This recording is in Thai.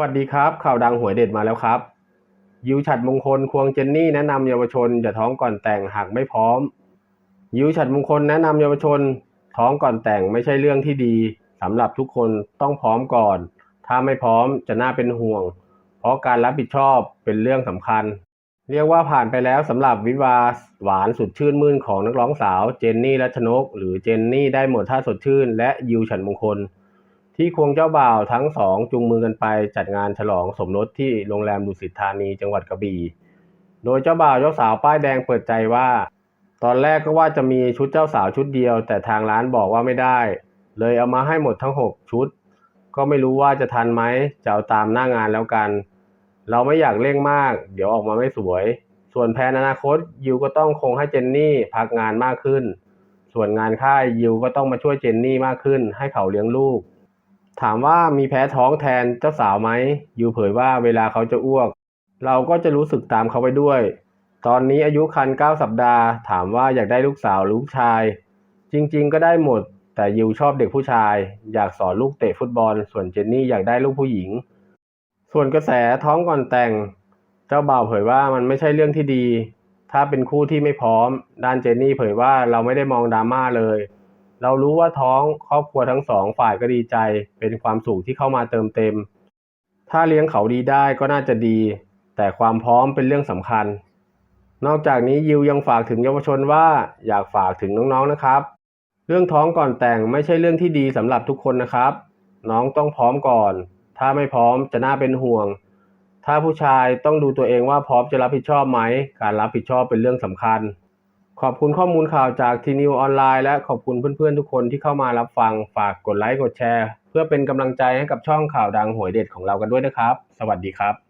วัสดีครับ ข่าวดังหวยเด็ดมาแล้วครับ ยิวฉัดมงคลควงเจนนี่แนะนำเยาวชนอย่าท้องก่อนแต่งหากไม่พร้อม ยิวฉัดมงคลแนะนำเยาวชน ท้องก่อนแต่งไม่ใช่เรื่องที่ดีสำหรับทุกคนต้องพร้อมก่อน ถ้าไม่พร้อมจะน่าเป็นห่วง เพราะการรับผิดชอบเป็นเรื่องสำคัญ เรียกว่าผ่านไปแล้วสำหรับวิวาห์หวานสุดชื่นมื่นของนักร้องสาวเจนนี่รัชนก หรือเจนนี่ได้หมดท่าสดชื่น และยิวฉัดมงคล ที่ควงเจ้าบ่าวทั้งสองจูงมือกันไปจัดงานฉลองสมรสที่โรงแรมดุสิตธานีจังหวัดกระบี่ โดยเจ้าบ่าวเจ้าสาวป้ายแดงเปิดใจว่า ตอนแรกก็ว่าจะมีชุดเจ้าสาวชุดเดียว แต่ทางร้านบอกว่าไม่ได้ เลยเอามาให้หมดทั้งหกชุด ก็ไม่รู้ว่าจะทันไหมจะเอาตามหน้างานแล้วกัน เราไม่อยากเร่งมาก เดี๋ยวออกมาไม่สวย ส่วนแผนอนาคตยิวก็ต้องคงให้เจนนี่พักงานมากขึ้น ส่วนงานค่ายยิวก็ต้องมาช่วยเจนนี่มากขึ้น ให้เขาเลี้ยงลูก ถามว่ามีแพ้ท้องแทนเจ้าสาวไหมยิวเผยว่าเวลาเขาจะอ้วก เราก็จะรู้สึกตามเขาไปด้วย ตอนนี้อายุครรภ์9สัปดาห์ ถามว่าอยากได้ลูกสาวหรือลูกชาย จริงๆ ก็ได้หมด แต่ยิวชอบเด็กผู้ชาย อยากสอนลูกเตะฟุตบอล ส่วนเจนนี่อยากได้ลูกผู้หญิง ส่วนกระแสท้องก่อนแต่ง เจ้าบ่าวเผยว่ามันไม่ใช่เรื่องที่ดี ถ้าเป็นคู่ที่ไม่พร้อม ด้านเจนนี่เผยว่าเราไม่ได้มองดราม่าเลย เรารู้ว่าท้องครอบครัวทั้งสองฝ่ายก็ดีใจ เป็นความสุขที่เข้ามาเติมเต็ม ถ้าเลี้ยงเขาดีได้ก็น่าจะดี แต่ความพร้อมเป็นเรื่องสำคัญ นอกจากนี้ยิวยังฝากถึงเยาวชนว่าอยากฝากถึงน้องๆนะครับ เรื่องท้องก่อนแต่งไม่ใช่เรื่องที่ดีสำหรับทุกคนนะครับ น้องต้องพร้อมก่อน ถ้าไม่พร้อมจะน่าเป็นห่วง ถ้าผู้ชายต้องดูตัวเองว่าพร้อมจะรับผิดชอบไหม การรับผิดชอบเป็นเรื่องสำคัญ ขอบคุณข้อมูลข่าวจากทีนิวออนไลน์และขอบคุณเพื่อนๆทุกคนที่เข้ามารับฟังฝากกดไลค์กดแชร์ เพื่อเป็นกำลังใจให้กับช่องข่าวดังหวยเด็ดของเรากันด้วยนะครับ สวัสดีครับ